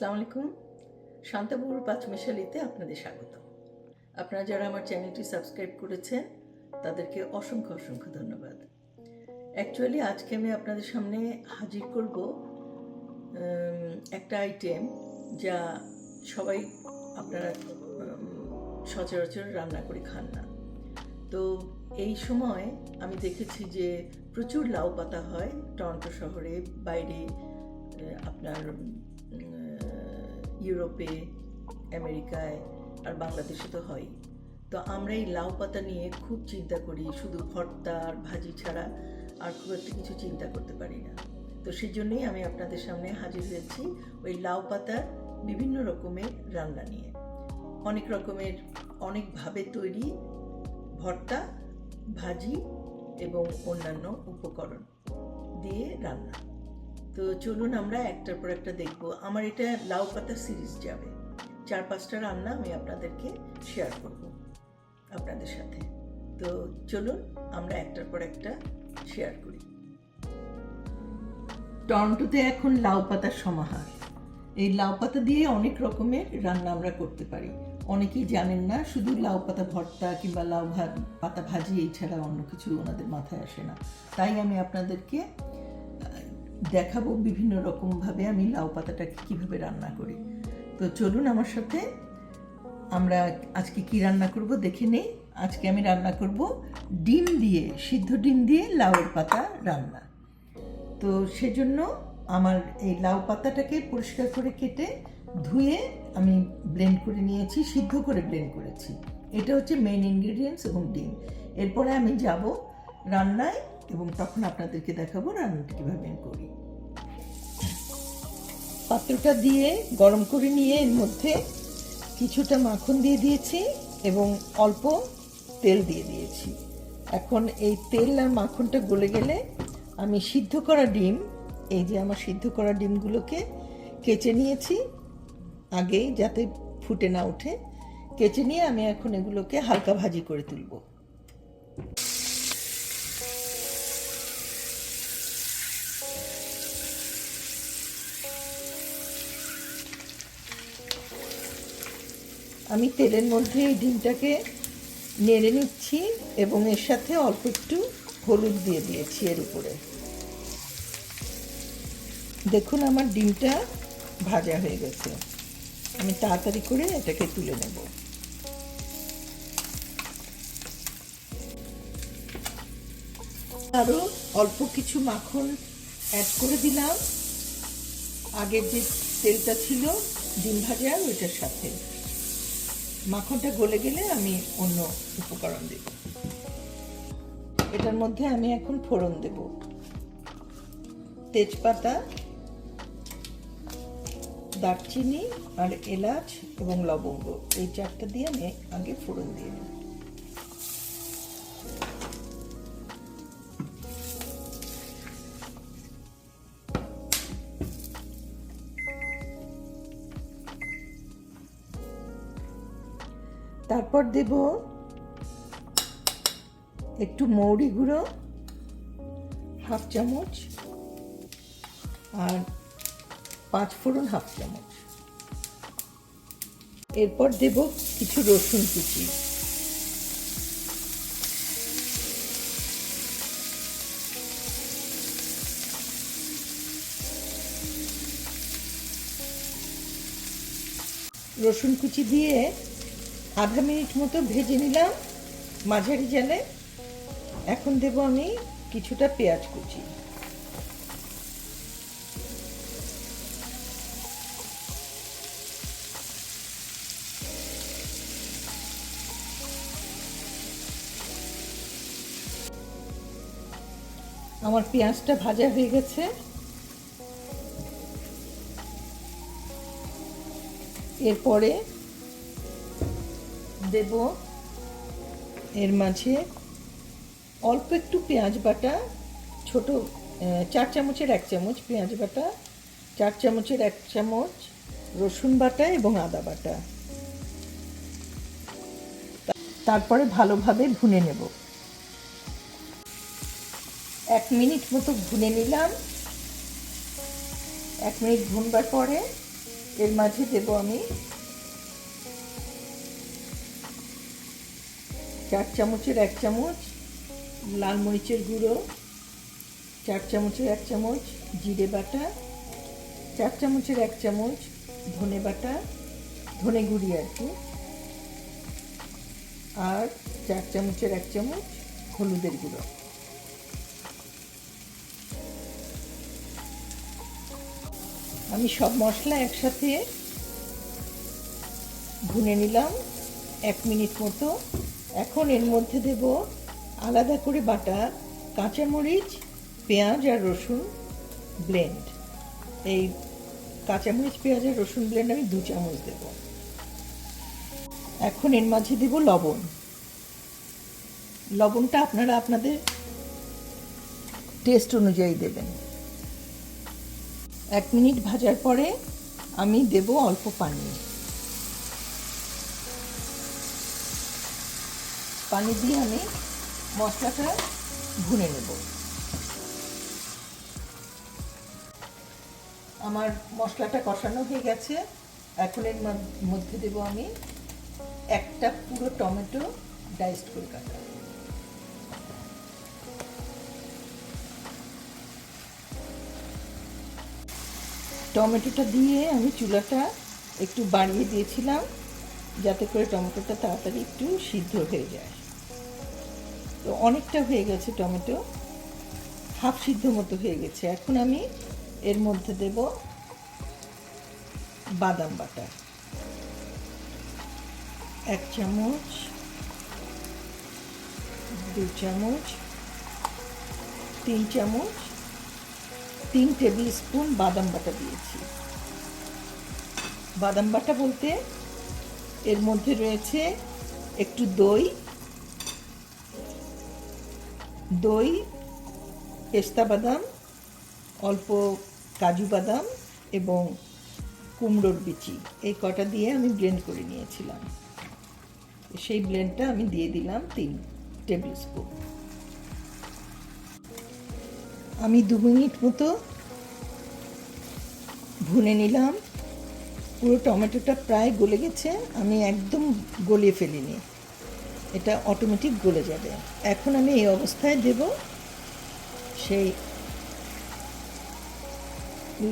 আসসালামু আলাইকুম। শান্তাবুর পাঁচমিশালিতে আপনাদের স্বাগত। আপনারা যারা আমার চ্যানেলটি সাবস্ক্রাইব করেছেন, তাদেরকে অসংখ্য অসংখ্য ধন্যবাদ। অ্যাকচুয়ালি আজকে আমি আপনাদের সামনে হাজির করব একটা আইটেম যা সবাই আপনারা সচরাচর রান্না করে খান না। তো এই সময় আমি দেখেছি যে প্রচুর লাউ পাতা হয় টরন্টো শহরে, বাইরে আপনার ইউরোপে, আমেরিকায় আর বাংলাদেশে তো হয়। তো আমরা এই লাউ পাতা নিয়ে খুব চিন্তা করি, শুধু ভর্তা আর ভাজি ছাড়া আর খুব একটা কিছু চিন্তা করতে পারি না। তো সেই জন্যই আমি আপনাদের সামনে হাজির হয়েছি ওই লাউ পাতার বিভিন্ন রকমের রান্না নিয়ে। অনেক রকমের, অনেকভাবে তৈরি ভর্তা, ভাজি এবং অন্যান্য উপকরণ দিয়ে রান্না। তো চলুন আমরা একটার পর একটা দেখব। আমার এটা লাউ পাতা সিরিজ যাবে। চার, পাঁচটা রান্না আমি আপনাদেরকে শেয়ার করব আপনাদের সাথে। তো চলুন আমরা একটার পর একটা শেয়ার করি। টরন্টোতে এখন লাউ পাতার সমাহার। এই লাউ পাতা দিয়ে অনেক রকমের রান্না আমরা করতে পারি। অনেকেই জানেন না, শুধু লাউ পাতা ভর্তা কিংবা লাউ পাতা ভাজি এই ছাড়া অন্য কিছু ওনাদের মাথায় আসে না। তাই আমি আপনাদেরকে দেখাবো বিভিন্ন রকমভাবে আমি লাউ পাতাটাকে কীভাবে রান্না করি। তো চলুন আমার সাথে, আমরা আজকে কি রান্না করব দেখে নেই। আজকে আমি রান্না করব ডিম দিয়ে, সিদ্ধ ডিম দিয়ে লাউয়ের পাতা রান্না। তো সেজন্য আমার এই লাউ পাতাটাকে পরিষ্কার করে কেটে ধুয়ে আমি ব্লেন্ড করে নিয়েছি, সিদ্ধ করে ব্লেন্ড করেছি। এটা হচ্ছে মেইন ইনগ্রিডিয়েন্টস এবং ডিম। এরপরে আমি যাব রান্নায় এবং তখন আপনাদেরকে দেখাবো রান্নাটা কীভাবে আমি করি। পাত্রটা দিয়ে গরম করে নিয়ে এর মধ্যে কিছুটা মাখন দিয়ে দিয়েছি এবং অল্প তেল দিয়ে দিয়েছি। এখন এই তেল আর মাখনটা গলে গেলে আমি সিদ্ধ করা ডিম, এই যে আমার সিদ্ধ করা ডিমগুলোকে কেচে নিয়েছি, আগেই যাতে ফুটে না ওঠে, কেচে নিয়ে আমি এখন এগুলোকে হালকা ভাজি করে তুলব। আমি তেলের মধ্যে এই ডিমটাকে নেড়ে নিচ্ছি এবং এর সাথে অল্প একটু হলুদ দিয়ে দিয়েছি এর উপরে। দেখুন আমার ডিমটা ভাজা হয়ে গেছে। আমি তাড়াতাড়ি করে এটাকে তুলে নেব। আরও অল্প কিছু মাখন অ্যাড করে দিলাম। আগের যে তেলটা ছিল, ডিম ভাজা, ওইটার সাথে। মাখনটা গলে গেলে আমি অন্য উপকরণ দেব। এটার মধ্যে আমি এখন ফোড়ন দেব। তেজপাতা, দারচিনি আর এলাচ এবং লবঙ্গ, এই চারটা দিয়ে আমি আগে ফোড়ন দিয়ে নেব। তারপর দেব একটু মৌরি গুঁড়ো, হাফ চামচ, আর পাঁচ ফোড়ন হাফ চামচ। এরপর দেব কিছু রসুন কুচি। রসুন কুচি দিয়ে আধা মিনিট মতো ভেজে নিলাম, মাঝারি জালে। এখন দেব আমি কিছুটা পেঁয়াজ কুচি। আমার পেঁয়াজটা ভাজা হয়ে গেছে। এরপরে দেব এর মাঝে অল্প একটু পেঁয়াজ বাটা, ছোট চার চামচের এক চামচ পেঁয়াজ বাটা, চার চামচের এক চামচ রসুন বাটা এবং আদা বাটা। তারপরে ভালোভাবে ভুনে নেব। এক মিনিট মতো ভুনে নিলাম। এক মিনিট ভুনবার পরে এর মাঝে দেব আমি চার চামচের এক চামচ লাল মরিচের গুঁড়ো, চার চামচের এক চামচ জিরে বাটা, চার চামচের এক চামচ ধনে বাটা, ধনে গুঁড়ি আর কি, আর চার চামচের এক চামচ হলুদের গুঁড়ো। আমি সব মশলা একসাথে ভুনে নিলাম এক মিনিট মতো। এখন এর মধ্যে দেব আলাদা করে বাটা, কাঁচামরিচ, পেঁয়াজ আর রসুন ব্লেন্ড এই কাঁচামরিচ, পেঁয়াজ আর রসুন ব্লেন্ড আমি দু চামচ দেব। এখন এর মাঝে দেব লবণ। লবণটা আপনারা আপনাদের টেস্ট অনুযায়ী দেবেন। এক মিনিট ভাজার পরে আমি দেব অল্প পানি। পানি দিয়ে আমি মশলাটা ভুনে নেব। আমার মশলাটা কষানো হয়ে গেছে। এখন এর মধ্যে দেব আমি একটা পুরো টমেটো ডাইসড করে কাটা। টমেটোটা দিয়ে আমি চুলাটা একটু বাড়িয়ে দিয়েছিলাম, যাতে করে টমেটোটা তাড়াতাড়ি একটু সিদ্ধ হয়ে যায়। তো অনেকটা হয়ে গেছে টমেটো। হাফ সিদ্ধ মতো হয়ে গেছে। এখন আমি এর মধ্যে দেব বাদাম বাটা। এক চামচ, দু চামচ, তিন চামচ, তিন টেবিল স্পুন বাদাম বাটা দিয়েছি। বাদাম বাটা বলতে এর মধ্যে রয়েছে একটু দই দই, পেস্তা বাদাম, অল্প কাজু বাদাম এবং কুমড়োর বিচি। এই কটা দিয়ে আমি ব্লেন্ড করে নিয়েছিলাম। সেই ব্লেন্ডটা আমি দিয়ে দিলাম তিন টেবিল স্পুন আমি দু মিনিট মতো ভুনে নিলাম। পুরো টমেটোটা প্রায় গলে গেছে। আমি একদম গলিয়ে ফেলিনি। এটা অটোমেটিক গলে যাবে। এখন আমি এই অবস্থায় দেব সেই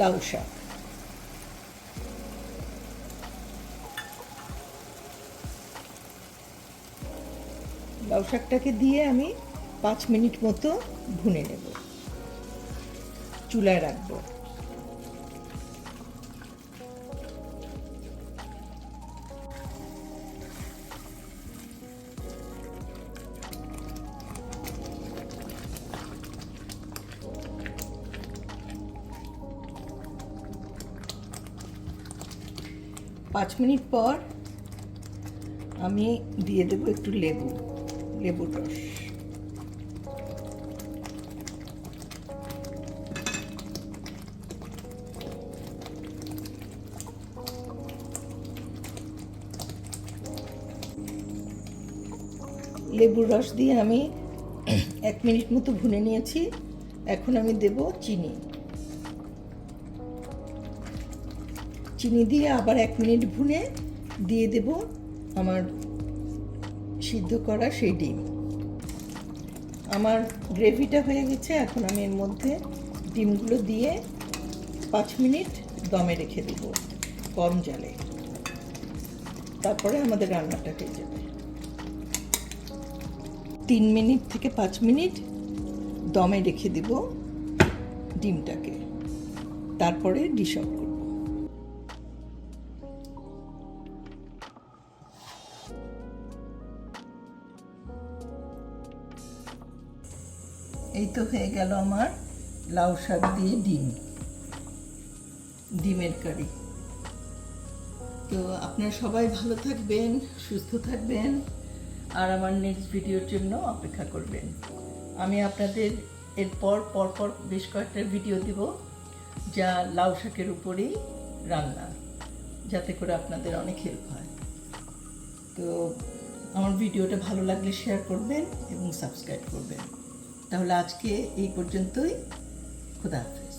লাউ শাক। লাউ শাকটাকে দিয়ে আমি পাঁচ মিনিট মতো ভুনে নেব। চুলায় রাখব। পাঁচ মিনিট পর আমি দিয়ে দেবো একটু লেবু লেবুর রস। লেবুর রস দিয়ে আমি এক মিনিট মতো ভুনে নিয়েছি। এখন আমি দেব চিনি। চিনি দিয়ে আবার এক মিনিট ভুনে দিয়ে দেব আমার সিদ্ধ করা সেই ডিম। আমার গ্রেভিটা হয়ে গেছে, এখন আমি এর মধ্যে ডিমগুলো দিয়ে পাঁচ মিনিট দমে রেখে দেব কম জলে। তারপরে আমাদের রান্নাটা হয়ে যাবে। তিন মিনিট থেকে পাঁচ মিনিট দমে রেখে দেব ডিমটাকে। তারপরে ডিশ আউট এই তো হয়ে গেল আমার লাউ শাক দিয়ে ডিম। ডিমের কারি। তো আপনারা সবাই ভালো থাকবেন, সুস্থ থাকবেন, আর আমার নেক্সট ভিডিওর জন্য অপেক্ষা করবেন। আমি আপনাদের এরপর, পরপর বেশ কয়েকটা ভিডিও দিব যা লাউ শাকের উপরেই রান্না, যাতে করে আপনাদের অনেক হেল্প হয়। তো আমার ভিডিওটা ভালো লাগলে শেয়ার করবেন এবং সাবস্ক্রাইব করবেন। তাহলে আজকে এই পর্যন্তই। খুদা হাফেজ।